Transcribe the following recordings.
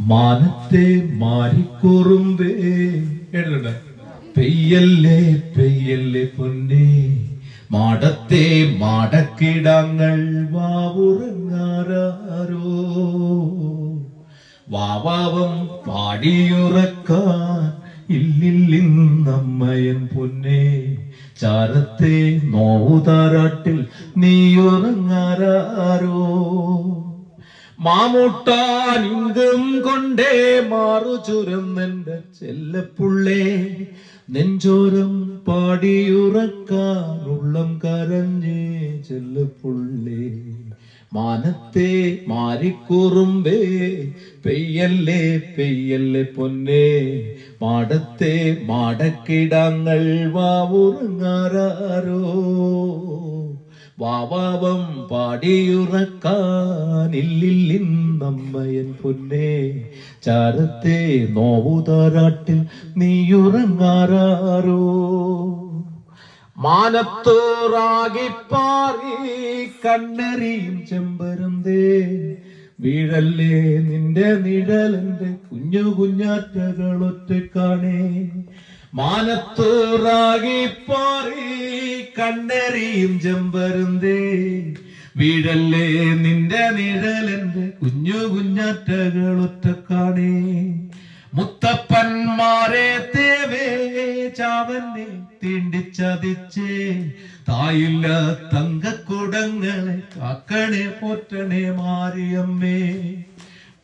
മാനത്തെ മാറിക്കുറുമ്പേ. പെയ്യല്ലേ പെയ്യല്ലേ പൊന്നേ. മാടത്തെ മാടക്കിടങ്ങൾ വാവുറങ്ങാറാരോ. വാവാവം പാടിയുറക്കാൻ ഇല്ലില്ലിന്നമ്മയൻ പൊന്നേ. ചാരത്തെ നോവുതാരാട്ടിൽ നീയുറങ്ങാരോ മാമൂട്ടാനിങ്കം കൊണ്ടേ മാറു ചുരന്നെന്റെ ചെല്ലപ്പുള്ളേ. നെഞ്ചോരം പാടിയുറക്കാനുള്ളം കരഞ്ഞേ ചെല്ലപ്പുള്ളേ. മാനത്തെ മാറിക്കുറുമ്പേ പെയ്യല്ലേ പെയ്യല്ലേ പൊന്നേ. മാടത്തെ മാടക്കിടങ്ങൾ വാവുറങ്ങാരോ വാവാവം പാടിയുറക്കാനില്ലിന്നമ്മയൻ പൊന്നേ. ചാരത്തെ നോവുതാരാട്ടിൽ നീയുറങ്ങാരോ മാനത്തോറാകിപ്പാറി ചെമ്പരം ദേ വീഴല്ലേ നിന്റെ നിഴലന്റെ കുഞ്ഞു കുഞ്ഞാറ്റകളൊറ്റ ഒറ്റക്കാണേ. മാനത്തോറാകിപ്പാറി കണ്ണറിയും ചെമ്പരം ദേ വീഴല്ലേ നിന്റെ നിഴലെന്റെ കുഞ്ഞു കുഞ്ഞാറ്റകൾ ഒറ്റക്കാണേ. മുത്തപ്പന്മാരെ തേവേ ചാവന്നെ തീണ്ടിച്ചതിച്ചേ. തായില്ല തങ്കക്കുടങ്ങളെ കാക്കണേ പോറ്റണേ മാറിയമ്മേ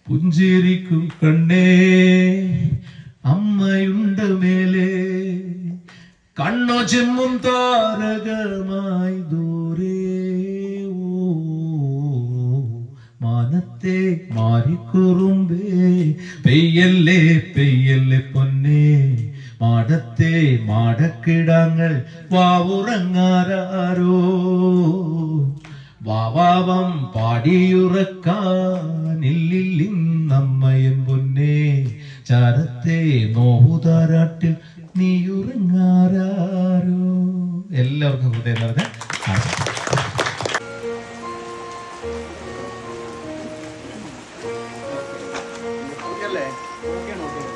പുഞ്ചിരിക്കും കണ്ണേ അമ്മയുണ്ട് മേലെ. കണ്ണു ചെമ്മും താരകമായി ദൂരേ മാനത്തെ മാറിക്കുറുമ്പേ പെയ്യല്ലേ പെയ്യല്ലേ പൊന്നേ. മാടത്തെ മാടക്കിടങ്ങൾ വാവുറങ്ങാരോ വാവാവം പാടിയുറക്കാനില്ലില്ലിന്നമ്മയൻ പൊന്നേ. ചാരത്തെ നോവുതാരാട്ടിൽ നീയുറങ്ങാരോ എല്ലാവർക്കും എന്ന് പറഞ്ഞ് ആശംസകൾ.